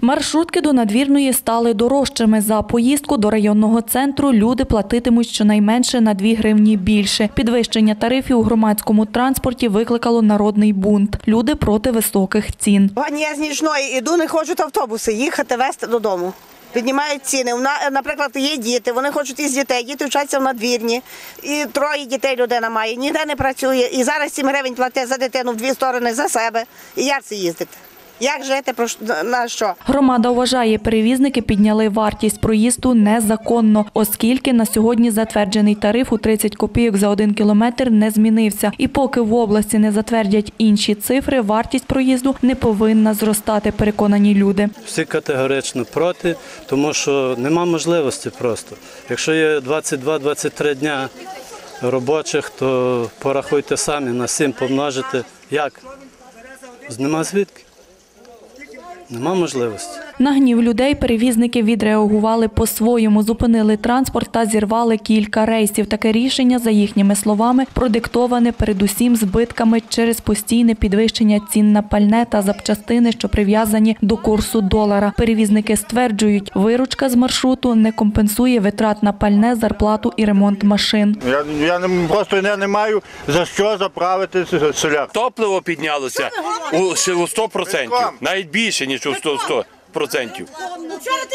Маршрутки до надвірної стали дорожчими. За поїздку до районного центру люди платитимуть щонайменше на 2 гривні більше. Підвищення тарифів у громадському транспорті викликало народний бунт. Люди проти високих цін. Пані, я з нічної іду, не хочуть автобуси їхати, везти додому. Піднімають ціни. Наприклад, є діти, вони хочуть із дітей, діти вчаться в надвірні, і троє дітей людина має, ніде не працює. І зараз 7 гривень платить за дитину в дві сторони за себе. І як це їздити? Як жити? Про що- на що? Громада вважає, перевізники підняли вартість проїзду незаконно, оскільки на сьогодні затверджений тариф у 30 копійок за один кілометр не змінився. І поки в області не затвердять інші цифри, вартість проїзду не повинна зростати, переконані люди. Всі категорично проти, тому що нема можливості просто. Якщо є 22-23 дня робочих, то порахуйте самі на 7 помножити. Як? Нема звідки? Нема можливості. На гнів людей перевізники відреагували по-своєму, зупинили транспорт та зірвали кілька рейсів. Таке рішення, за їхніми словами, продиктоване передусім збитками через постійне підвищення цін на пальне та запчастини, що прив'язані до курсу долара. Перевізники стверджують, виручка з маршруту не компенсує витрат на пальне, зарплату і ремонт машин. Я, я не, просто я не маю за що заправити селяк. Топливо піднялося у 100%, навіть більше, ніж у 100%. 100%.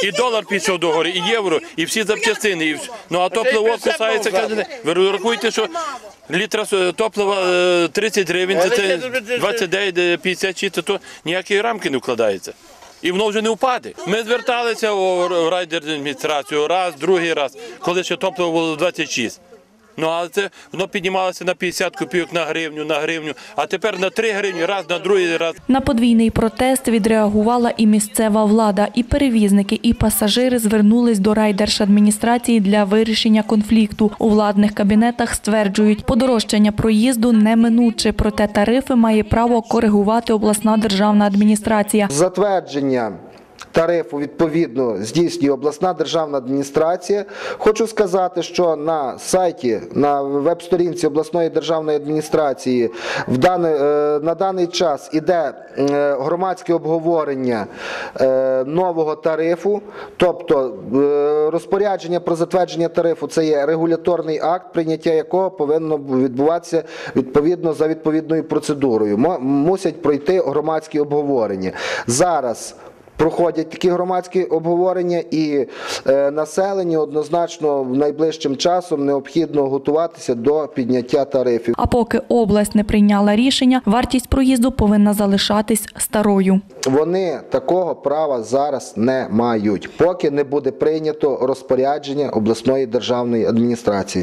І долар пішов до гори, і євро, і всі запчастини. І... Ну а топливо кусається кожен. Ви рахуєте, що літра топлива е, 30 гривень, це, це 29, е, 56, то ніякі рамки не вкладаються. І воно вже не впаде. Ми зверталися у райдержадміністрацію раз, другий раз, коли ще топливо було 26. Ну, але це воно піднімалося на 50 копійок на гривню, на гривню, а тепер на 3 гривні, раз, на другий раз. На подвійний протест відреагувала і місцева влада. І перевізники, і пасажири звернулись до райдержадміністрації для вирішення конфлікту. У владних кабінетах стверджують, подорожчання проїзду неминуче, проте тарифи має право коригувати обласна державна адміністрація. Затвердження тарифу відповідно здійснює обласна державна адміністрація. Хочу сказати, що на сайті, на веб-сторінці обласної державної адміністрації в дане, е, на даний час іде е, громадське обговорення е, нового тарифу, тобто розпорядження про затвердження тарифу це є регуляторний акт, прийняття якого повинно відбуватися відповідно за відповідною процедурою. Мусять пройти громадські обговорення. Зараз Проходять такі громадські обговорення, і е, населенню однозначно найближчим часом необхідно готуватися до підняття тарифів. А поки область не прийняла рішення, вартість проїзду повинна залишатись старою. Вони такого права зараз не мають, поки не буде прийнято розпорядження обласної державної адміністрації.